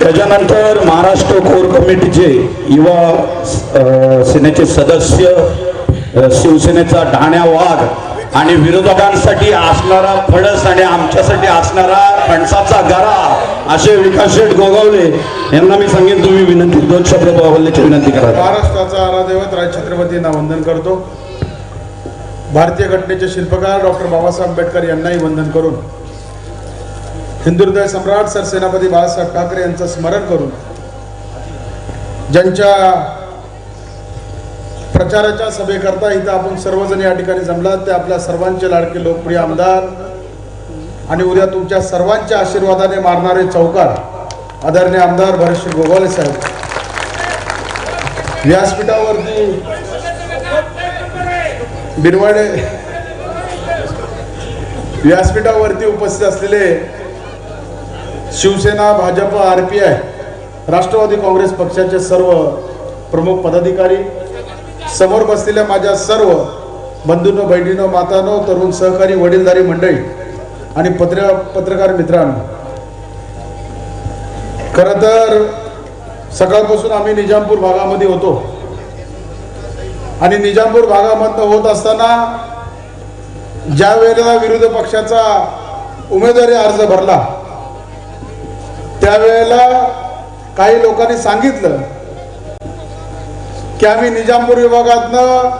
त्याच्यानंतर महाराष्ट्र कोर कमिटीचे युवा सेनेचे सदस्य शिवसेनेचा ढाण्या वाघ आणि विरोधकांसाठी असणारा फडस आणि आमच्यासाठी असणारा फणसाचा गरा असे विकास शेठ गोगावले यांना मी सांगेन तुम्ही विनंती दोन शब्द बोलण्याची विनंती करा. महाराष्ट्राचा आरादैवत राज छत्रपतींना वंदन करतो. भारतीय घटनेचे शिल्पकार डॉक्टर बाबासाहेब आंबेडकर यांनाही वंदन करून. हिंदू सम्राट सरसेनापती बाळासाहेब ठाकरे यांचं स्मरण करून ज्यांच्या प्रचाराच्या सभेकरता इथं आपण सर्वजण या ठिकाणी जमलात ते आपल्या सर्वांचे लाडके लोकप्रिय आमदार आणि उद्या तुमच्या सर्वांच्या आशीर्वादाने मारणारे चौकार आदरणीय आमदार भरतश्री गोगावले साहेब. व्यासपीठावरती बिरवाडे व्यासपीठावरती उपस्थित असलेले Shivsena Bhajap R P I Rashtravadi Congress पक्षाचे सर्व प्रमुख पदाधिकारी समोर बसलेल्या माझ्या सर्व बंधूंनो बहिणीनो मातानो तरुण सहकारी वडीलधारी मंडळी आणि पत्र पत्रकार मित्रांनो. खरं तर सकाळपासून आम्ही निजामपूर भागामध्ये होतो. आणि निजामपूर भागामधनं होत असताना ज्या वेळेला विरोधी पक्षाचा उमेदवारी अर्ज भरला त्यावेळेला काही लोकांनी सांगितलं की आम्ही निजामपूर विभागातनं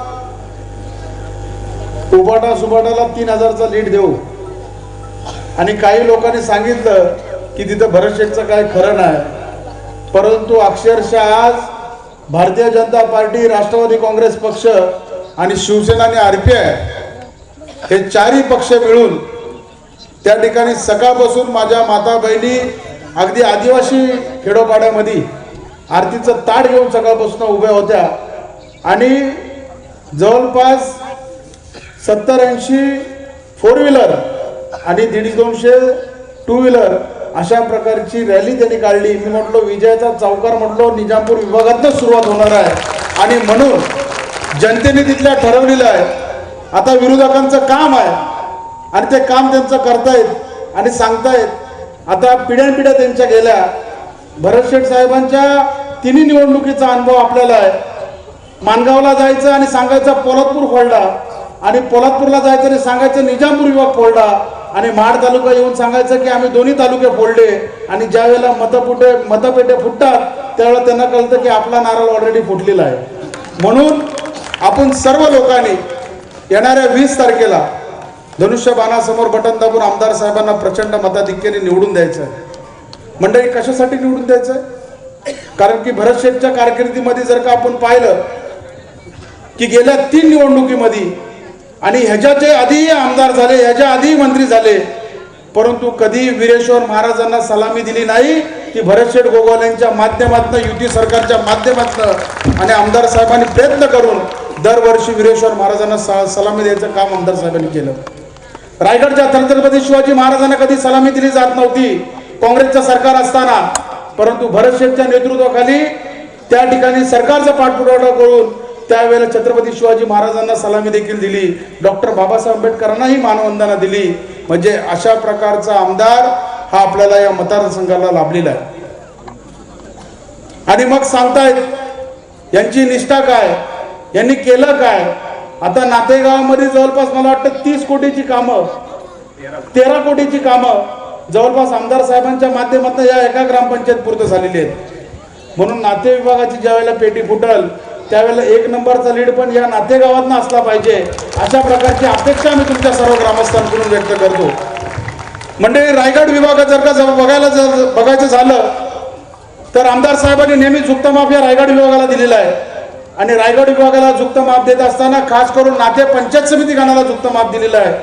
उबाटा सुबाटाला तीन हजारचा लीड देऊ. आणि काही लोकांनी सांगितलं की तिथं भरत शेठचं काय खरं नाही. परंतु अक्षरशः आज भारतीय जनता पार्टी राष्ट्रवादी काँग्रेस पक्ष आणि शिवसेना आणि आर पी आय हे चारही पक्ष मिळून त्या ठिकाणी सकाळपासून माझ्या माता बहिणी अगदी आदिवासी खेडोपाड्यामध्ये आरतीचं ताट घेऊन सकाळपासून उभ्या होत्या. आणि जवळपास सत्तर ऐंशी फोर व्हीलर आणि दीड दोनशे टू व्हीलर अशा प्रकारची रॅली त्यांनी काढली. मी म्हटलो विजयाचा चौकार म्हटलो निजामपूर विभागातच सुरुवात होणार आहे. आणि म्हणून जनतेने तिथल्या ठरवलेलं आहे. आता विरोधकांचं काम आहे. आणि ते काम त्यांचं करतायत आणि सांगतायत. आता पिढ्यानपिढ्या त्यांच्या गेल्या. भरत शेठ साहेबांच्या तिन्ही निवडणुकीचा अनुभव आपल्याला आहे. मानगावला जायचं आणि सांगायचं पोलादपूर फोडला आणि पोलादपूरला जायचं आणि सांगायचं निजामपूर विभाग फोडला आणि महाड तालुका येऊन सांगायचं की आम्ही दोन्ही तालुके फोडले आणि ज्या वेळेला मतपुटे मतपेटे फुटतात त्यावेळेला त्यांना कळतं की आपला नारळ ऑलरेडी फुटलेला आहे. म्हणून आपण सर्व लोकांनी येणाऱ्या वीस तारखेला धनुष्यबाणासमोर बटन दाबून आमदार साहेबांना प्रचंड मताधिक्याने निवडून द्यायचं. आहे मंडळी कशासाठी निवडून द्यायचं? आहे कारण की भरत शेठच्या कारकिर्दीमध्ये जर का आपण पाहिलं की गेल्या तीन निवडणुकीमध्ये आणि ह्याच्याचे आधीही आमदार झाले ह्याच्या आधीही मंत्री झाले परंतु कधी वीरेश्वर महाराजांना सलामी दिली नाही की भरतशेठ गोगावलेंच्या माध्यमातून युती सरकारच्या माध्यमातून आणि आमदार साहेबांनी प्रयत्न करून दरवर्षी वीरेश्वर महाराजांना सलामी द्यायचं काम आमदार साहेबांनी केलं. रायगडच्या छत्रपती शिवाजी महाराजांना कधी सलामी दिली जात नव्हती काँग्रेसचं सरकार असताना. परंतु भरत शेठच्या नेतृत्वाखाली त्या ठिकाणी सरकारचा पाठपुरावा करून त्यावेळेला छत्रपती शिवाजी महाराजांना सलामी देखील दिली. डॉक्टर बाबासाहेब आंबेडकरांनाही मानवंदना दिली. म्हणजे अशा प्रकारचा आमदार हा आपल्याला या मतदारसंघाला लाभलेला आहे. आणि मग सांगतायत यांची निष्ठा काय? यांनी केलं काय? आता नातेगावामध्ये जवळपास मला वाटतं तीस कोटीची कामं तेरा कोटीची कामं जवळपास आमदार साहेबांच्या माध्यमातून या एका ग्रामपंचायत पूर्ण झालेली आहेत. म्हणून नाते विभागाची ज्या वेळेला पेटी फुटल त्यावेळेला एक नंबरचा लीड पण या नातेगावातनं असला पाहिजे अशा प्रकारची अपेक्षा मी तुमच्या सर्व ग्रामस्थांकडून व्यक्त करतो. म्हणजे रायगड विभागात जर का जर बघायला जर बघायचं झालं तर आमदार साहेबांनी नेहमी झुकता या रायगड विभागाला दिलेला आहे. आणि रायगड विभागाला झुक्त माप देत असताना खास करून नाते पंचायत समिती गणाला झुक्त माप दिलेलं आहे.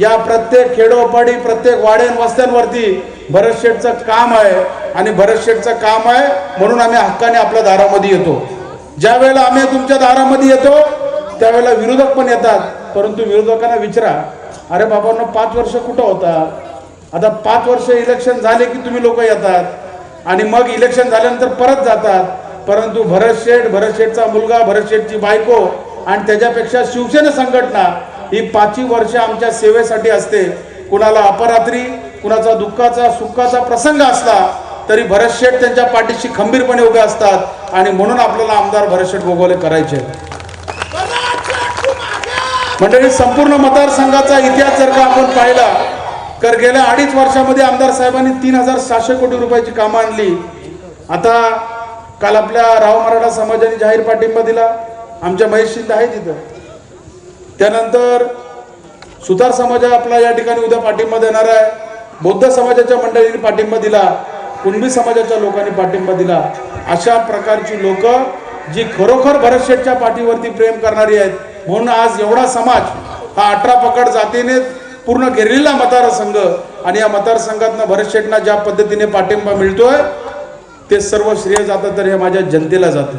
या प्रत्येक खेडोपाडी प्रत्येक वाड्यान वस्त्यांवरती भरत शेठचं काम आहे आणि भरत शेठचं काम आहे म्हणून आम्ही हक्काने आपल्या दारामध्ये येतो. ज्या वेळेला आम्ही तुमच्या दारामध्ये येतो त्यावेळेला विरोधक पण येतात. परंतु विरोधकांना विचारा अरे बाबांनो पाच वर्ष कुठं होता? आता पाच वर्ष इलेक्शन झाले की तुम्ही लोक येतात आणि मग इलेक्शन झाल्यानंतर परत जातात. परंतु भरत शेठ भरत शेठचा मुलगा भरत शेठची बायको आणि त्याच्यापेक्षा शिवसेना संघटना ही पाचवी वर्ष आमच्या सेवेसाठी असते. कुणाला अपरात्री कुणाचा दुःखाचा सुखाचा प्रसंग असला तरी भरत शेठ त्यांच्या पाठीशी खंबीरपणे उभे असतात आणि म्हणून आपल्याला आमदार भरत शेठ गोगोले करायचे. मंडळी संपूर्ण मतदारसंघाचा इतिहास जर का आपण पाहिला तर गेल्या अडीच वर्षामध्ये आमदार साहेबांनी तीन हजार सहाशे कोटी रुपयाची कामं आणली. आता काल आपल्या राव मराठा समाजाने जाहीर पाठिंबा दिला. आमच्या महेश शिंदे आहे तिथं त्यानंतर सुतार समाज आपला या ठिकाणी उद्या पाठिंबा देणार आहे. बौद्ध समाजाच्या मंडळींनी पाठिंबा दिला. कुणबी समाजाच्या लोकांनी पाठिंबा दिला. अशा प्रकारची लोक जी खरोखर भरत शेठच्या पाठीवरती प्रेम करणारी आहेत. म्हणून आज एवढा समाज हा अठरा पकड जातीने पूर्ण घेरलेला मतदारसंघ. आणि या मतदारसंघातनं भरत शेठना ज्या पद्धतीने पाठिंबा मिळतोय ते सर्व श्रेय जातं तर हे माझ्या जनतेला जातं.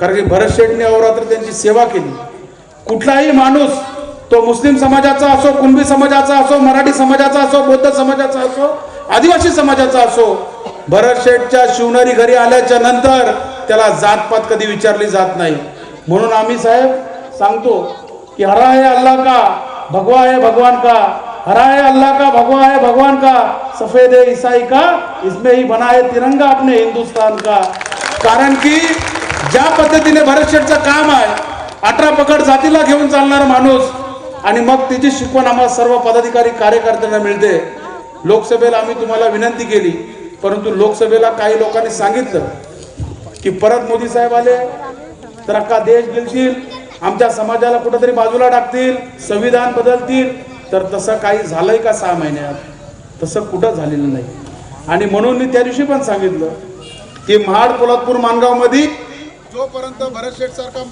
कारण की भरत शेठने अवरात्र त्यांची सेवा केली. कुठलाही माणूस तो मुस्लिम समाजाचा असो कुणबी समाजाचा असो मराठी समाजाचा असो बौद्ध समाजाचा असो आदिवासी समाजाचा असो भरत शेठच्या शिवणारी घरी आल्याच्यानंतर त्याला जातपात कधी विचारली जात नाही. म्हणून आम्ही साहेब सांगतो की हरा है अल्ला का भगवा है भगवान का हरा है अल्ला का भगवा है भगवान का सफेद है ईसाई का इसमें ही बना है तिरंगा अपने हिंदुस्तान का। कारण की ज्या पद्धतीने भरतशेठचं काम आहे अठरा पकड जातीला घेऊन चालणारा माणूस आणि मग तिची शिकवण आम्हाला सर्व पदाधिकारी कार्यकर्त्यांना मिळते. लोकसभेला आम्ही तुम्हाला विनंती केली परंतु लोकसभेला काही लोकांनी सांगितलं की परत मोदी साहेब आले तर अख्खा देश गेलतील आमच्या समाजाला कुठंतरी बाजूला टाकतील संविधान बदलतील तर तसं काही झालंय का सहा महिन्यात? तसं कुठं झालेलं नाही. आणि म्हणून मी त्या दिवशी पण सांगितलं की महाड पोलादपूर मानगावमध्ये जोपर्यंत भरत शेठ सारखा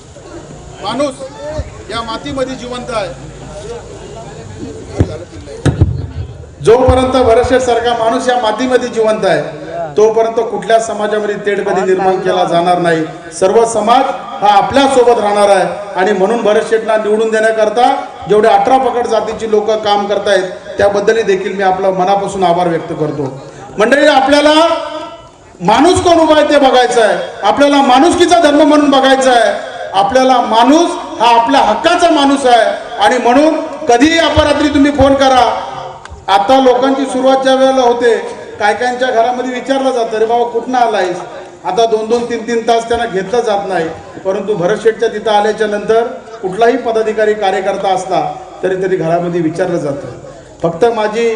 माणूस या मातीमध्ये जिवंत आहे जोपर्यंत भरतशेठ सारखा माणूस या मातीमध्ये जिवंत आहे तोपर्यंत कुठल्या समाजामध्ये तेढ कधी निर्माण केला जाणार नाही. सर्व समाज हा आपल्यासोबत राहणार आहे. आणि म्हणून भरत शेठला निवडून देण्याकरता जेवढे अठरा पकड जातीची लोक काम करतायत त्याबद्दलही देखील मी आपला मनापासून आभार व्यक्त करतो. मंडळी आपल्याला माणूस कोण उभा आहे ते बघायचं आहे. आपल्याला माणुसकीचा धर्म म्हणून बघायचा आहे. आपल्याला माणूस हा आपल्या हक्काचा माणूस आहे. आणि म्हणून कधीही अपरात्री तुम्ही फोन करा. आता लोकांची सुरुवात ज्या वेळेला होते काय काहींच्या घरामध्ये विचारलं जातं रे बाबा कुठनं आलायस? आता दोन दोन तीन तीन तास त्यांना घेतलं जात नाही. परंतु भरतशेठच्या तिथं आल्याच्यानंतर कुठलाही पदाधिकारी कार्यकर्ता असला तरी तरी घरामध्ये विचारलं जातं. फक्त माझी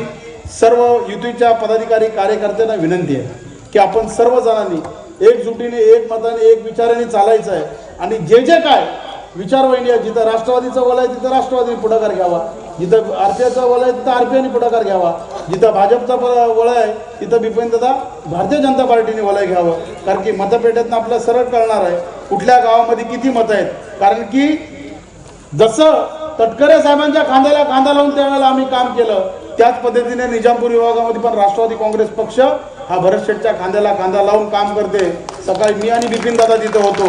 सर्व युतीच्या पदाधिकारी कार्यकर्त्यांना विनंती आहे की आपण सर्वजणांनी एकजुटीने एक मताने एक विचाराने चालायचं आहे. आणि जे जे काय विचारवहिनी आहे जिथं राष्ट्रवादीचं वलय आहे तिथं राष्ट्रवादीने पुढाकार घ्यावा. जिथं आरपीआयचा वलय आहे तिथं आरपीआयने पुढाकार घ्यावा. जिथं भाजपचा प- वलय आहे तिथं बिपिन दादा भारतीय जनता पार्टीने वलय घ्यावं. कारण की मतपेट्यातनं आपलं सरळ कळणार आहे कुठल्या गावामध्ये किती मतं आहेत. कारण की जसं तटकरे साहेबांच्या खांद्याला खांदा लावून त्यावेळेला आम्ही काम केलं त्याच पद्धतीने निजामपूर विभागामध्ये पण राष्ट्रवादी काँग्रेस पक्ष हा भरत शेठच्या खांद्याला खांदा लावून काम करते. सकाळी मी आणि बिपिन दादा तिथं होतो.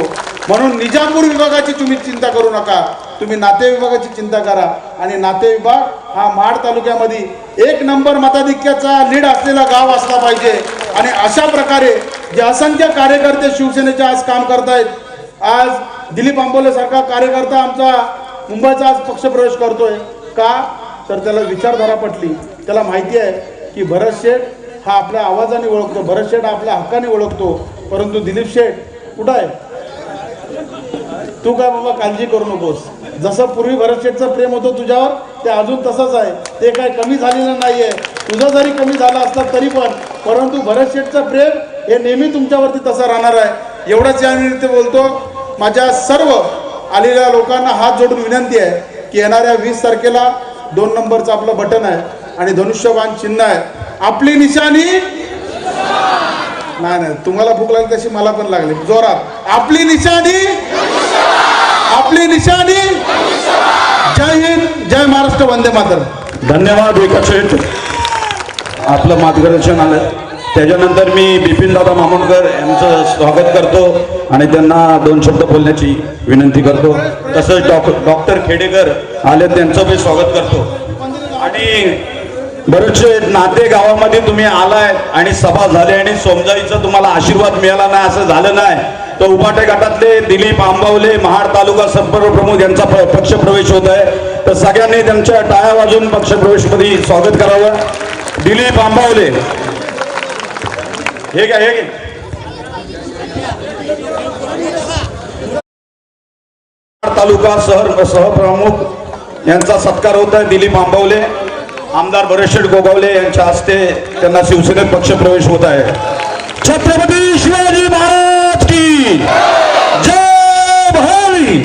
म्हणून निजामपूर विभागाची तुम्ही चिंता करू नका. तुम्ही नाते विभागाची चिंता करा. आणि नाते विभाग हा महाड तालुक्यामध्ये एक नंबर मताधिक्याचा लीड असलेला गाव असला पाहिजे. आणि अशा प्रकारे जे असंख्य कार्यकर्ते शिवसेनेचे आज काम करतायत आज दिलीप आंबोले सारखा कार्यकर्ता आमचा मुंबईचा आज पक्षप्रवेश करतोय. का? तर त्याला विचारधारा पटली. त्याला माहिती आहे की भरत शेठ हा आपल्या आवाजाने ओळखतो भरत शेठ आपल्या हक्काने ओळखतो. परंतु दिलीप शेठ कुठं आहे? तू काय बाबा काळजी करू नकोस. जसं पूर्वी भरत शेठचं प्रेम होतं तुझ्यावर ते अजून तसंच आहे. ते काय कमी झालेलं नाहीये. तुझं जरी कमी झालं असलं तरी पण परंतु भरत शेठचं प्रेम हे नेहमी तुमच्यावरती तसं राहणार आहे. एवढंच या निमित्त बोलतो माझ्या सर्व आलेल्या लोकांना हात जोडून विनंती आहे की येणाऱ्या वीस तारखेला दोन नंबरचं आपलं बटन आहे. आणि धनुष्यबाण चिन्ह आहे आपली निशाणी? नाही नाही तुम्हाला भूक लागली तशी मला पण लागली. जोरात. आपली निशाणी? आपली निशाणी? जय हिंद जय महाराष्ट्र वंदे मातरम. धन्यवाद विकास आपलं मार्गदर्शन आलं. त्याच्यानंतर मी बिपिन दादा मामोणकर यांचं स्वागत करतो आणि त्यांना दोन शब्द बोलण्याची विनंती करतो. तसंच डॉक्टर खेडेकर आले त्यांचं मी स्वागत करतो. आणि बरेचसे नाते गावामध्ये तुम्ही आलाय आणि सभा झाली आणि सोमजाईचा तुम्हाला आशीर्वाद मिळाला नाही असं झालं नाही. तर उपाटे गटातले दिलीप आंबावले महाड तालुका संपर्क प्रमुख यांचा पक्ष पक्षप्रवेश होत आहे. तर सगळ्यांनी त्यांच्या टाळ्या वाजून पक्षप्रवेशमध्ये स्वागत करावं. दिलीप आंबावले. हे काय हे तालुका सहर सहप्रमुख यांचा सत्कार होत आहे दिलीप आंबावले. आमदार भरेश्वर गोगावले यांच्या हस्ते त्यांना शिवसेनेत पक्षप्रवेश होत आहे. छत्रपती शिवाजी महाराज की जय भवानी!